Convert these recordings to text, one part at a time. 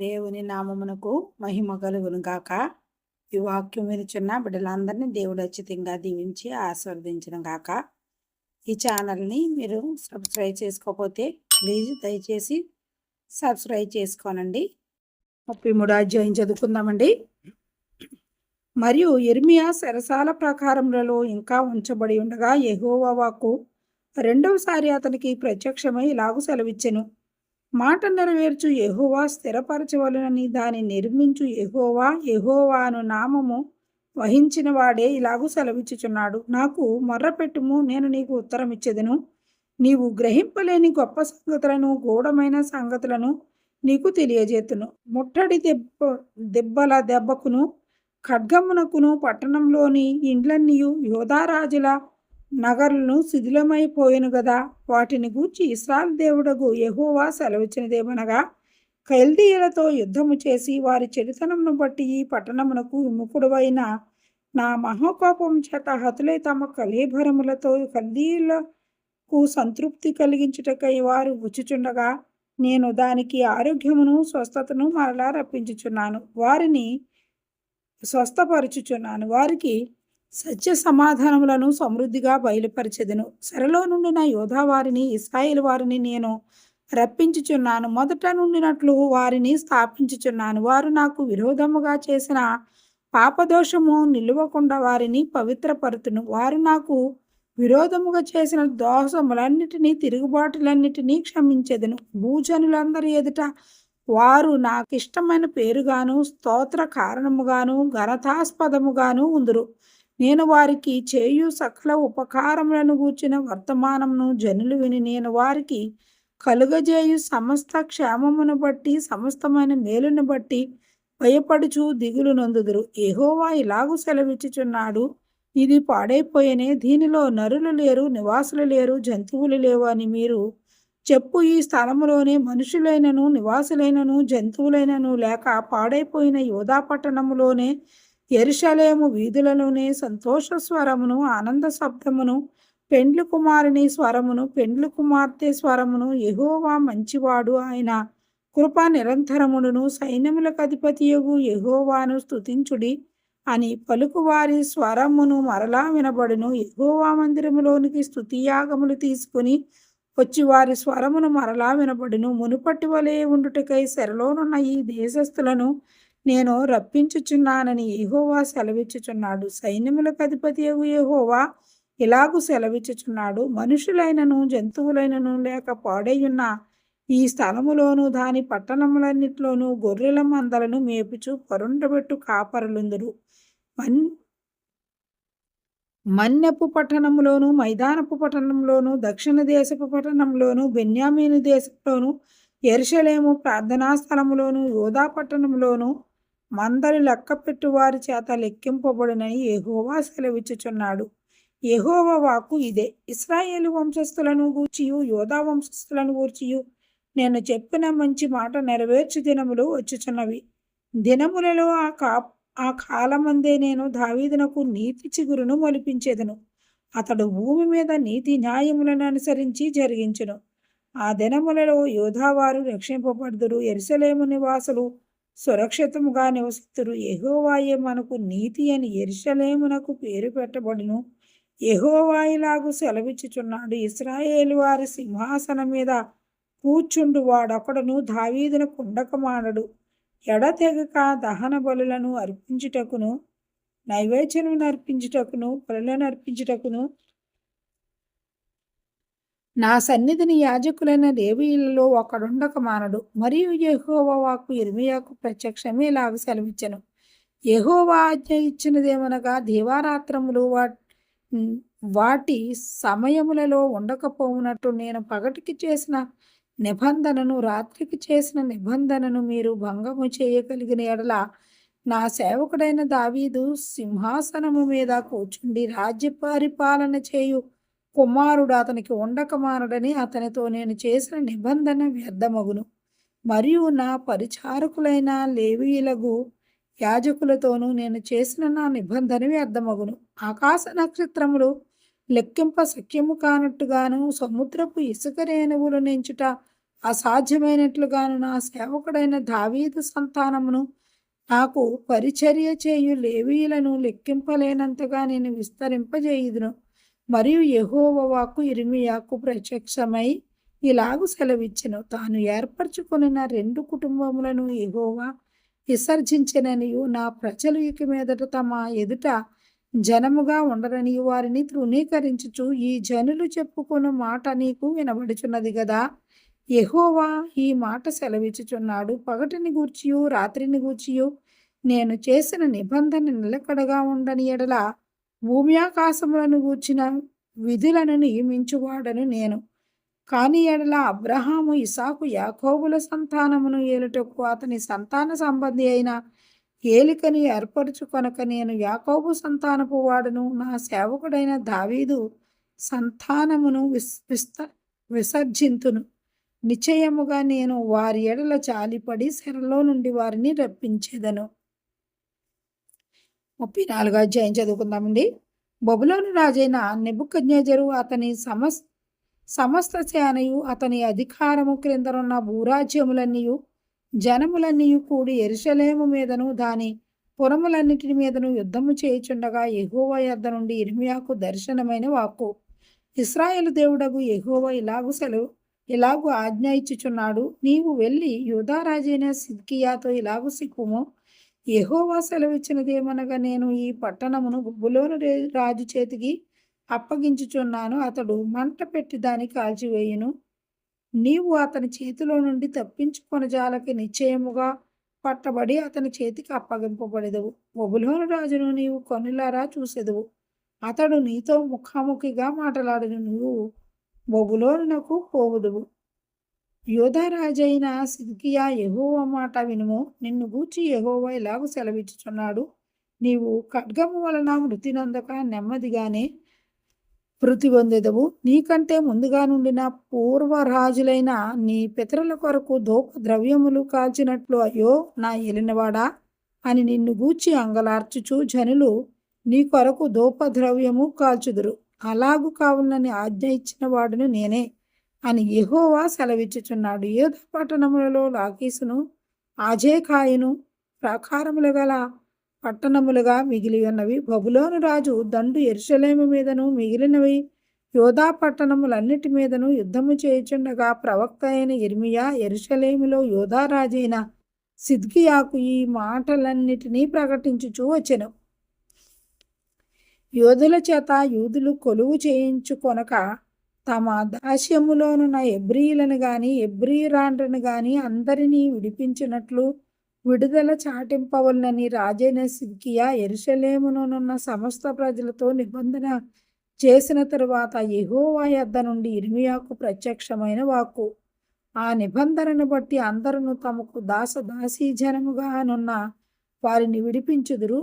దేవుని నామమునకు మహిమ కలుగును గాక. ఈ వాక్యం వినిచున్న బిడ్డలందరినీ దేవుడు అచ్చితంగా దీవించి ఆస్వాదించడం గాక. ఈ ఛానల్ని మీరు సబ్స్క్రైబ్ చేసుకోకపోతే ప్లీజ్ దయచేసి సబ్స్క్రైబ్ చేసుకోనండి. ముప్పై మూడు అధ్యాయం చదువుకుందామండి. మరియు ఎర్మియా సరసాల ప్రకారములలో ఇంకా ఉంచబడి ఉండగా యెహోవా రెండవసారి అతనికి ప్రత్యక్షమై ఇలాగు సెలవిచ్చెను. మాట నెరవేర్చు ఎహోవా స్థిరపరచవలనని దాన్ని నిర్మించు ఎహోవా ఎహోవాను నామము వహించిన వాడే ఇలాగూ సెలవిచ్చుచున్నాడు. నాకు మొర్రపెట్టుము నేను నీకు ఉత్తరం ఇచ్చేదను. నీవు గ్రహింపలేని గొప్ప సంగతులను గూఢమైన సంగతులను నీకు తెలియజేతును. ముట్టడి దెబ్బ దెబ్బల దెబ్బకును ఖడ్గమునకును పట్టణంలోని ఇండ్లన్నీ యోధారాజుల నగరులను శిథిలమైపోయిను గదా. వాటిని గూర్చి ఇస్రాల్ దేవుడగు యహోవా సెలవిచ్చినదేమనగా కల్దీయులతో యుద్ధము చేసి వారి చెడుతనమును బట్టి ఈ పట్టణమునకు విముఖుడవైన నా మహాకోపం చేత హతులై తమ కలీభరములతో కల్దీయులకు సంతృప్తి కలిగించుటకై వారు వచ్చుచుండగా నేను దానికి ఆరోగ్యమును స్వస్థతను మరలా రప్పించుచున్నాను. వారిని స్వస్థపరుచుచున్నాను. వారికి సత్య సమాధానములను సమృద్ధిగా బయలుపరిచెదను. సెరలో నుండిన యోధా వారిని ఇస్రాయేల్ వారిని నేను రప్పించుచున్నాను. మొదట నుండినట్లు వారిని స్థాపించుచున్నాను. వారు నాకు విరోధముగా చేసిన పాపదోషము నిలువకుండా వారిని పవిత్రపరుతును. వారు నాకు విరోధముగా చేసిన దోషములన్నిటినీ తిరుగుబాటులన్నిటినీ క్షమించెదను. భూజనులందరి ఎదుట వారు నాకు ఇష్టమైన పేరుగాను స్తోత్ర కారణముగాను ఘనతాస్పదముగాను ఉందురు. నేను వారికి చేయు సకల ఉపకారములను గూర్చిన వర్తమానమును జనులు విని నేను వారికి కలుగజేయు సమస్త క్షేమమును బట్టి సమస్తమైన మేలును బట్టి భయపడుచు దిగులు నొందుదురు. ఏహోవా ఇలాగూ సెలవిచ్చుచున్నాడు. ఇది పాడైపోయేనే. దీనిలో నరులు లేరు నివాసులు లేరు జంతువులు లేవు అని మీరు చెప్పు. ఈ స్థలములోనే మనుషులైనను నివాసులైనను జంతువులైనను లేక పాడైపోయిన యోధా పట్టణములోనే ఎరుషలేము వీధులలోనే సంతోష స్వరమును ఆనంద శబ్దమును పెండ్లు కుమారుని స్వరమును పెండ్లు కుమార్తె స్వరమును ఎహోవా మంచివాడు ఆయన కృప నిరంతరముడును సైన్యములకు అధిపతియగు ఎహోవాను స్తుతించుడి అని పలుకువారి స్వరమును మరలా వినబడును. ఎహోవా మందిరములోనికి స్తుతియాగములు తీసుకుని వచ్చి వారి స్వరమును మరలా వినబడును. మునుపటి వలె ఉండుటకై సెరలోనున్న ఈ దేశస్థులను నేను రప్పించుచున్నానని ఏహోవా సెలవిచ్చుచున్నాడు. సైన్యములకు అధిపతి ఏహోవా ఇలాగు సెలవిచ్చుచున్నాడు. మనుషులైనను జంతువులైనను లేక పాడైయున్న ఈ స్థలములోను దాని పట్టణములన్నిటిలోనూ గొర్రెల మందలను మేపుచు పరుండబెట్టు కాపరులుందురు. మన్ మన్యపు పట్టణంలోను మైదానపు పట్టణంలోను దక్షిణ దేశపు పట్టణంలోను బెన్యామీను దేశంలోను ఎరుషలేము ప్రార్థనా స్థలములోను యోధా పట్టణంలోను మందలు లెక్కపెట్టు వారి చేత లెక్కింపబడినని ఎహోవా సెలవిచ్చుచున్నాడు. యెహోవా వాకు ఇదే. ఇస్రాయేలు వంశస్థులను గూర్చియు యోధా వంశస్థులను గూర్చియు నేను చెప్పిన మంచి మాట నెరవేర్చు దినములు వచ్చుచున్నవి. దినములలో ఆ కా ఆ కాలమందే నేను దావీదునకు నీతి చిగురును మొలిపించేదను. అతడు భూమి మీద నీతి న్యాయములను అనుసరించి జరిగించును. ఆ దినములలో యోధావారు రక్షింపబడుదురు ఎరుసలేము నివాసులు సురక్షితముగా నివసిస్తురు ఎహోవాయే మనకు నీతి అని ఎరిశలేమునకు పేరు పెట్టబడును. ఎహోవాయిలాగు సెలవిచ్చుచున్నాడు. ఇస్రాయేలు వారి సింహాసనం మీద కూర్చుండు. వాడొకడును దావీదునకు కుండకమాడడు ఎడతెగక దహన బలులను అర్పించుటకును నైవేద్యములను అర్పించుటకును బలులను అర్పించుటకును నా సన్నిధిని యాజకులైన లేవీయులలో ఒకడుండక మానడు మరియు యహోవాకు వాకు ఇర్మియాకు ప్రత్యక్షమే ఇలాగ సెలవిచ్చను. యహోవా ఆజ్ఞ ఇచ్చినదేమనగా దీవారాత్రములు వా వాటి సమయములలో ఉండకపోవునట్టు నేను పగటికి చేసిన నిబంధనను రాత్రికి చేసిన నిబంధనను మీరు భంగము చేయగలిగిన ఎడల నా సేవకుడైన దావీదు సింహాసనము మీద కూర్చుండి రాజ్య పరిపాలన చేయు. కుమారుడు అతనికి ఉండకమానడని అతనితో నేను చేసిన నిబంధన వ్యర్థమగును. మరియు నా పరిచారకులైన లేవీయులకు యాజకులతోనూ నేను చేసిన నా నిబంధన వ్యర్థమగును. ఆకాశ నక్షత్రములు లెక్కింప సఖ్యము కానట్టుగాను సముద్రపు ఇసుక రేణువులు నెంచుట అసాధ్యమైనట్లుగాను నా సేవకుడైన దావీదు సంతానమును నాకు పరిచర్య చేయు లేవీయులను లెక్కింపలేనంతగా నేను విస్తరింపజేయుదును. మరియు యహోవవాకు ఇర్మియాకు ప్రత్యక్షమై ఇలాగు సెలవిచ్చెను. తాను ఏర్పరచుకొనిన రెండు కుటుంబములను యెహోవా విసర్జించిననియు. నా ప్రజలు ఇక మీదట తమ ఎదుట జనముగా ఉండరని వారిని తృణీకరించుచు ఈ జనులు చెప్పుకున్న మాట నీకు వినబడుచున్నది కదా ఎహోవా ఈ మాట సెలవిచ్చుచున్నాడు. పగటిని గూర్చియు రాత్రిని గూర్చియు. నేను చేసిన నిబంధన నిలకడగా ఉండని ఎడల భూమి ఆకాశములను గూర్చిన విధులను నియమించువాడను నేను. కాని ఎడల అబ్రహాము ఇసాకు యాకోబుల సంతానమును ఏలుటకు అతని సంతాన సంబంధి అయిన ఏలికని ఏర్పరచుకొనక నేను యాకోబు సంతానపు వాడును. నా సేవకుడైన దావీదు సంతానమును విస్ విస్త విసర్జింతును. నిశ్చయముగా నేను వారి ఎడల చాలిపడి శరలో నుండి వారిని రప్పించేదను. ముప్పై నాలుగో అధ్యాయం చదువుకుందామండి. బొబులోని రాజైన నెబుకజ్ఞజరు అతని సమస్ సమస్త సేనయు అతని అధికారము క్రిందనున్న భూరాజ్యములన్నీయు జనములన్నీయు కూడి ఎరుషలేము మీదను దాని పురములన్నిటి మీదను యుద్ధము చేయుచుండగా ఎహోవ యొద్ద నుండి ఇర్మియాకు దర్శనమైన వాక్కు. ఇస్రాయేలు దేవుడగు ఎహోవ ఇలాగు సెలవు ఇలాగు ఆజ్ఞ ఇచ్చుచున్నాడు. నీవు వెళ్ళి యూదారాజైన సిద్కియాతో ఇలాగు సిక్కుము యెహోవా సెలవిచ్చినదేమనగా నేను ఈ పట్టణమును బులోను రాజు చేతికి అప్పగించుచున్నాను. అతడు మంట పెట్టి దాన్ని కాల్చివేయును. నీవు అతని చేతిలో నుండి తప్పించుకొనజాలకి నిశ్చయముగా పట్టబడి అతని చేతికి అప్పగింపబడెదవు. బొబులోను రాజును నీవు కొనులారా చూసేదువు. అతడు నీతో ముఖాముఖిగా మాట్లాడను. నువ్వు బొబులోనునకు పోవుదువు. యోధరాజైన సిద్కియా ఎహోవ మాట వినుము. నిన్ను గూర్చి ఎహోవ ఇలాగూ సెలవిచ్చుచున్నాడు? నీవు ఖడ్గము వలన మృతి నొందక నెమ్మదిగానే మృతి పొందెదవు. నీకంటే ముందుగా నుండిన పూర్వరాజులైన నీ పితరుల కొరకు ధూప ద్రవ్యములు కాల్చినట్లు అయ్యో నా ఎలినవాడా? అని నిన్ను గూర్చి అంగలార్చుచు జనులు నీ కొరకు ధూప ద్రవ్యము కాల్చుదురు. అలాగు కావునని ఆజ్ఞ ఇచ్చిన వాడును నేనే. అని యహోవా సెలవిచ్చుచున్నాడు. యోధ పట్టణములలో లాకీసును ఆజేకాయను ప్రాకారములు గల పట్టణములుగా మిగిలి ఉన్నవి బబులోను రాజు దండు ఎరుసలేము మీదను మిగిలినవి. యోధా పట్టణములన్నిటి మీదను యుద్ధము చేయుచుండగా ప్రవక్త అయిన ఇర్మియా ఎరుసలేములో యోధా రాజైన సిద్కియాకు ఈ మాటలన్నిటినీ ప్రకటించుచూ వచ్చెను. యోధుల చేత యూదులు కొలువు చేయించుకొనక తమ దాస్యములోనున్న ఎబ్రియులను గాని ఎబ్రియురాండ్రను గాని అందరినీ విడిపించినట్లు విడుదల చాటింపవలనని రాజైన సిద్కియా ఎరుషలేమునున్న సమస్త ప్రజలతో నిబంధన చేసిన తరువాత యహోవా యొద్ద నుండి ఇర్మియాకు ప్రత్యక్షమైన వాక్కు. ఆ నిబంధనను బట్టి అందరూ తమకు దాస దాసీజనముగానున్న వారిని విడిపించుదురు.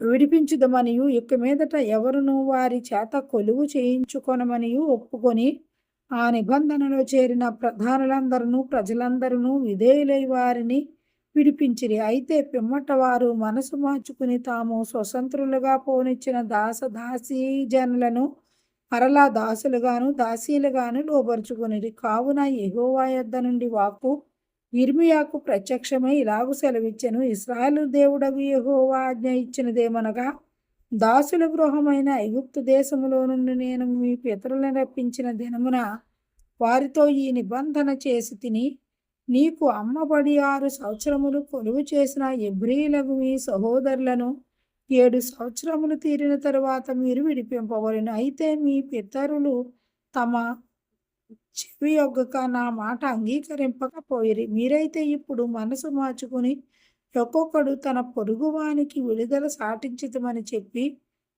విడిపించుదమనియు. ఇక మీదట ఎవరును వారి చేత కొలువు చేయించుకొనమనియు. ఒప్పుకొని ఆ నిబంధనలో చేరిన ప్రధానులందరూ ప్రజలందరూ విధేయులై వారిని విడిపించిరి. అయితే పిమ్మట వారు మనసు మార్చుకుని తాము స్వతంత్రులుగా పోనిచ్చిన దాస దాసీ జనులను మరలా దాసులుగాను దాసీలుగాను లోపరుచుకునిరి కావున యెహోవా యొద్ద నుండి వాక్కు ఇర్మియాకు ప్రత్యక్షమై ఇలాగు సెలవిచ్చెను. ఇస్రాయలు దేవుడగు యహోవా ఆజ్ఞ ఇచ్చినదేమనగా దాసుల గృహమైన ఐగుప్తు దేశములో నుండి నేను మీ పితరులను రప్పించిన దినమున వారితో ఈ నిబంధన చేసి తిని నీకు అమ్మబడి ఆరు సంవత్సరములు కొలువు చేసిన ఎబ్రీలకు మీ సహోదరులను ఏడు సంవత్సరములు తీరిన తరువాత మీరు విడిపింపబడిన. అయితే మీ పితరులు తమ చెవి యొగ్గక నా మాట అంగీకరింపకపోయిరి. మీరైతే ఇప్పుడు మనసు మార్చుకుని ఒక్కొక్కడు తన పొరుగువానికి విడుదల సాటించదమని చెప్పి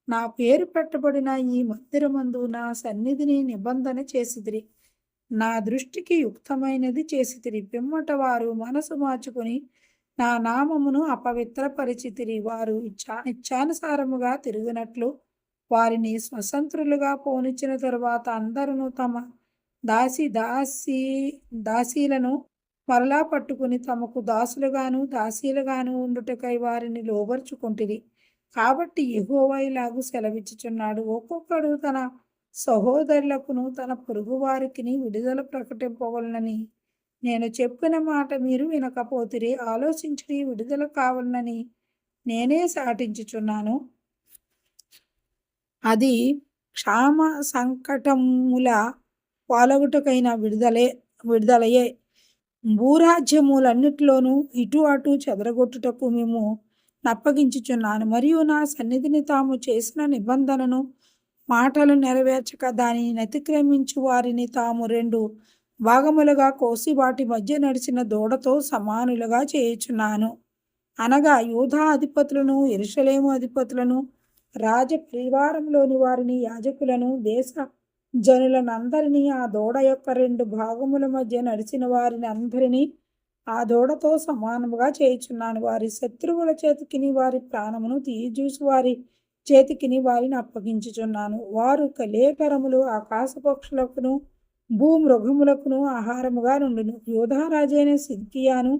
నా పేరు పెట్టబడిన ఈ మందిరమందు నా సన్నిధిని నిబంధన చేసిదిరి నా దృష్టికి యుక్తమైనది చేసితిరి. పిమ్మట వారు మనసు మార్చుకుని నా నామమును అపవిత్రపరిచితిరి. వారు ఇచ్చా ఇచ్చానుసారముగా తిరిగినట్లు వారిని స్వతంత్రులుగా పోనిచ్చిన తరువాత అందరూ తమ దాసి దాసి దాసీలను మరలా పట్టుకుని తమకు దాసులుగాను దాసీలుగాను ఉండుటకై వారిని లోబర్చుకుంటుంది కాబట్టి యెహోవా సెలవిచ్చుచున్నాడు. ఒక్కొక్కడు తన సహోదరులకును తన పొరుగువారికిని విడుదల ప్రకటింపవలనని. నేను చెప్పిన మాట మీరు వినకపోతిరి ఆలోచించి విడుదల కావాలనని నేనే సాటించుచున్నాను. అది క్షామ సంకటముల పాలగుటకైన విడుదలే విడుదలయే భూరాజ్యములన్నిటిలోనూ ఇటు అటు చెదరగొట్టుటకు మేము నప్పగించుచున్నాను. మరియు నా సన్నిధిని తాము చేసిన నిబంధనను మాటలు నెరవేర్చక దానిని అతిక్రమించు వారిని తాము రెండు భాగములుగా కోసి వాటి మధ్య నడిచిన దూడతో సమానులుగా చేయుచున్నాను. అనగా యూధా అధిపతులను ఎరుషలేము అధిపతులను రాజ పరివారంలోని వారిని యాజకులను దేశ జనులనందరినీ ఆ దూడ యొక్క రెండు భాగముల మధ్య నడిచిన వారిని అందరినీ ఆ దూడతో సమానముగా చేయుచున్నాను. వారి శత్రువుల చేతికిని వారి ప్రాణమును తీయజూసి వారి చేతికిని వారిని అప్పగించుచున్నాను. వారు కలేకరములు ఆకాశ పక్షులకును భూమృగములకును ఆహారముగా నుండును. యోధారాజైన సిద్కియాను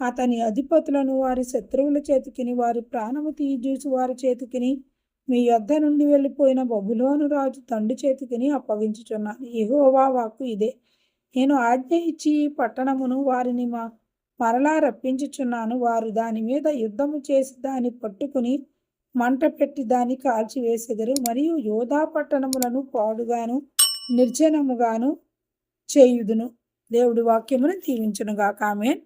అతని అధిపతులను వారి శత్రువుల చేతికిని వారి ప్రాణము తీయజూసి వారి చేతికిని మీ యొద్ద నుండి వెళ్ళిపోయిన బబులోను రాజు తండ్రి చేతికిని అప్పగించుచున్నాను ఎహోవా వాక్కు ఇదే. నేను ఆజ్ఞ ఇచ్చి ఈ పట్టణమును వారిని మా మరలా రప్పించుచున్నాను. వారు దాని మీద యుద్ధము చేసి దాన్ని పట్టుకుని మంట పెట్టి దాన్ని కాల్చివేసెదరు. మరియు యోధా పట్టణములను పాడుగాను నిర్జనముగాను చేయుదును. దేవుడి వాక్యమును దీవించునుగా కామెన్